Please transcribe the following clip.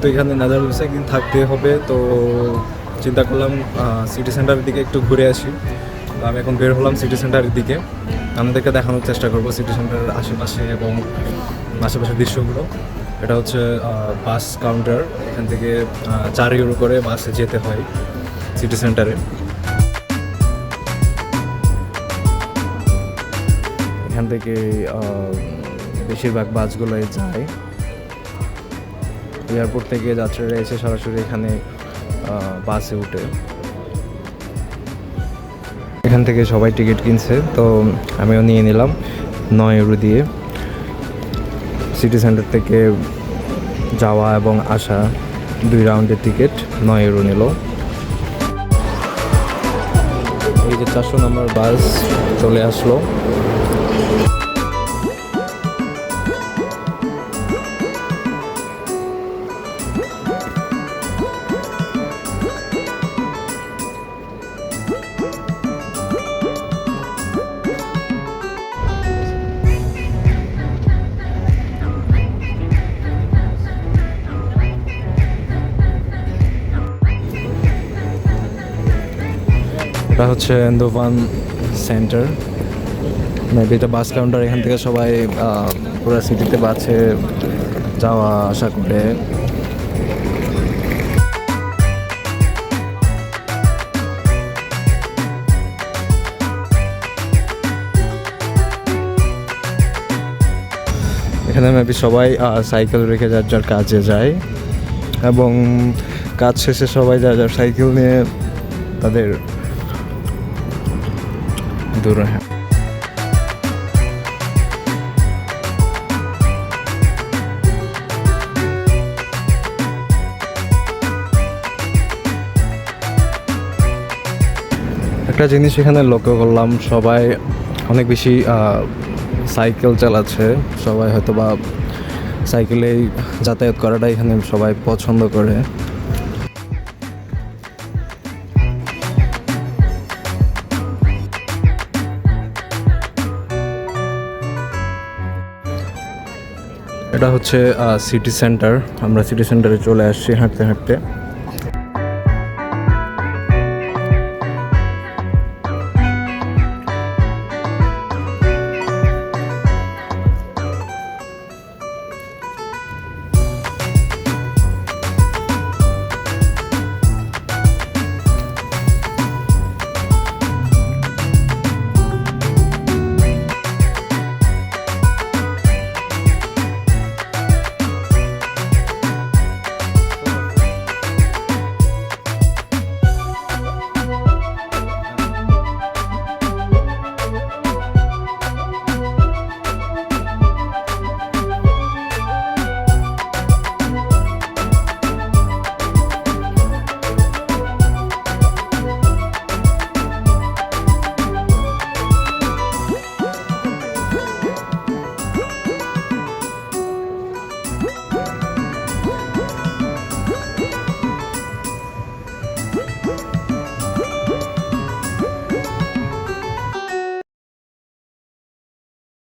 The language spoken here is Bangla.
যেহেতু এখানে নেদারল্যান্ডসে একদিন থাকতে হবে, তো চিন্তা করলাম সিটি সেন্টারের দিকে একটু ঘুরে আসি। আমি এখন বের হলাম সিটি সেন্টারের দিকে। আমাদেরকে দেখানোর চেষ্টা করব সিটি সেন্টারের আশেপাশে এবং আশেপাশের দৃশ্যগুলো। এটা হচ্ছে বাস কাউন্টার এখান থেকে চার ইউরো করে বাসে যেতে হয় সিটি সেন্টারে এখান থেকে বেশিরভাগ বাসগুলোই যায়। এয়ারপোর্ট থেকে যাত্রীরা এসে সরাসরি এখানে বাসে উঠে। এখান থেকে সবাই টিকিট কিনছে, তো আমিও নিয়ে নিলাম নয় ইউরো দিয়ে। সিটি সেন্টার থেকে যাওয়া এবং আসা দুই রাউন্ডের টিকিট নয় ইউরো নিল। এই যে চারশো নম্বর বাস চলে আসলো। এটা হচ্ছে এন্দোভান সেন্টার মেবি এটা বাস কাউন্টার এখান থেকে সবাই পুরো সিটিতে বাসে যাওয়া, আসা করে। এখানে মেবি সবাই সাইকেল রেখে যার যার কাজে যায় এবং কাজ শেষে সবাই যার যার সাইকেল নিয়ে তাদের দূরে একটা জিনিস এখানে লক্ষ্য করলাম, সবাই অনেক বেশি সাইকেল চালাচ্ছে। সবাই হয়তো বা সাইকেলেই যাতায়াত করাটা এখানে সবাই পছন্দ করে। এটা হচ্ছে সিটি সেন্টার আমরা সিটি সেন্টারে চলে আসছি হাঁটতে হাঁটতে।